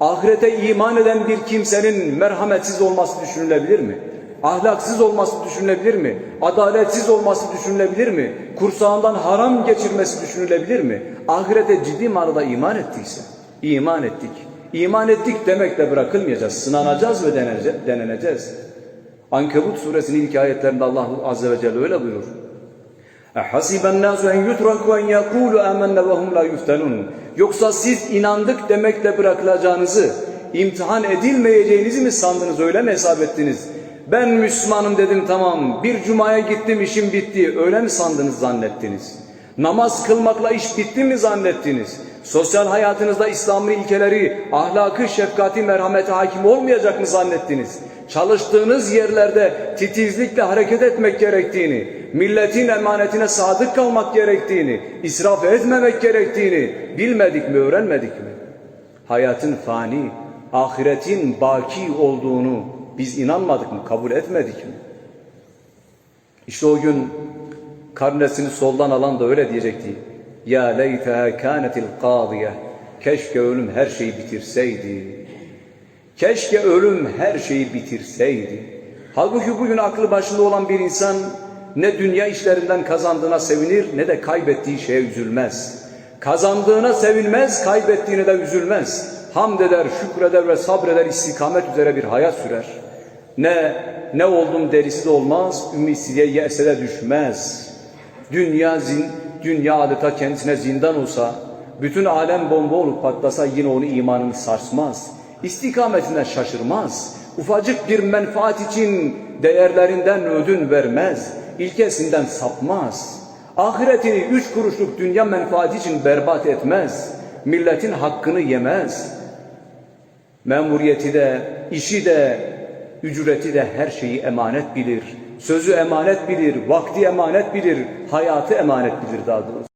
Ahirete iman eden bir kimsenin merhametsiz olması düşünülebilir mi? Ahlaksız olması düşünülebilir mi? Adaletsiz olması düşünülebilir mi? Kursağından haram geçirmesi düşünülebilir mi? Ahirete ciddi manada iman ettiyse, iman ettik. İman ettik demekle bırakılmayacağız. Sınanacağız ve denece- deneneceğiz. Ankebut suresinin ilk ayetlerinde Allah Azze ve Celle öyle buyurur. اَحَسِبَ النَّاسُ اَنْ يُتْرَكُوا اَنْ يَقُولُوا آمَنَّ وَهُمْ لَا يُفْتَنُونَ Yoksa siz inandık demekle bırakılacağınızı, imtihan edilmeyeceğinizi mi sandınız, öyle mi hesap ettiniz? Ben Müslümanım dedim tamam, bir cumaya gittim işim bitti, öyle mi sandınız zannettiniz? Namaz kılmakla iş bitti mi zannettiniz? Sosyal hayatınızda İslam'ın ilkeleri, ahlakı, şefkati, merhameti hakim olmayacak mı zannettiniz? Çalıştığınız yerlerde titizlikle hareket etmek gerektiğini, milletin emanetine sadık kalmak gerektiğini, israf etmemek gerektiğini bilmedik mi, öğrenmedik mi? Hayatın fani, ahiretin baki olduğunu biz inanmadık mı, kabul etmedik mi? İşte o gün karnesini soldan alan da öyle diyecekti. Ya leyteha kânetil qâdiye. Keşke ölüm her şeyi bitirseydi. Keşke ölüm her şeyi bitirseydi. Halbuki bugün aklı başında olan bir insan ne dünya işlerinden kazandığına sevinir ne de kaybettiği şeye üzülmez. Kazandığına sevinmez, kaybettiğine de üzülmez. Hamd eder, şükreder ve sabreder, istikamet üzere bir hayat sürer. Ne ne oldum derisi de olmaz, ümitsizliğe yese de düşmez. Dünya zin, dünya adeta kendisine zindan olsa, bütün alem bomba olup patlasa yine onu imanını sarsmaz. İstikametinden şaşırmaz. Ufacık bir menfaat için değerlerinden ödün vermez. İlkesinden sapmaz. Ahiretini üç kuruşluk dünya menfaati için berbat etmez. Milletin hakkını yemez. Memuriyeti de, işi de, ücreti de her şeyi emanet bilir. Sözü emanet bilir, vakti emanet bilir, hayatı emanet bilir daha doğrusu.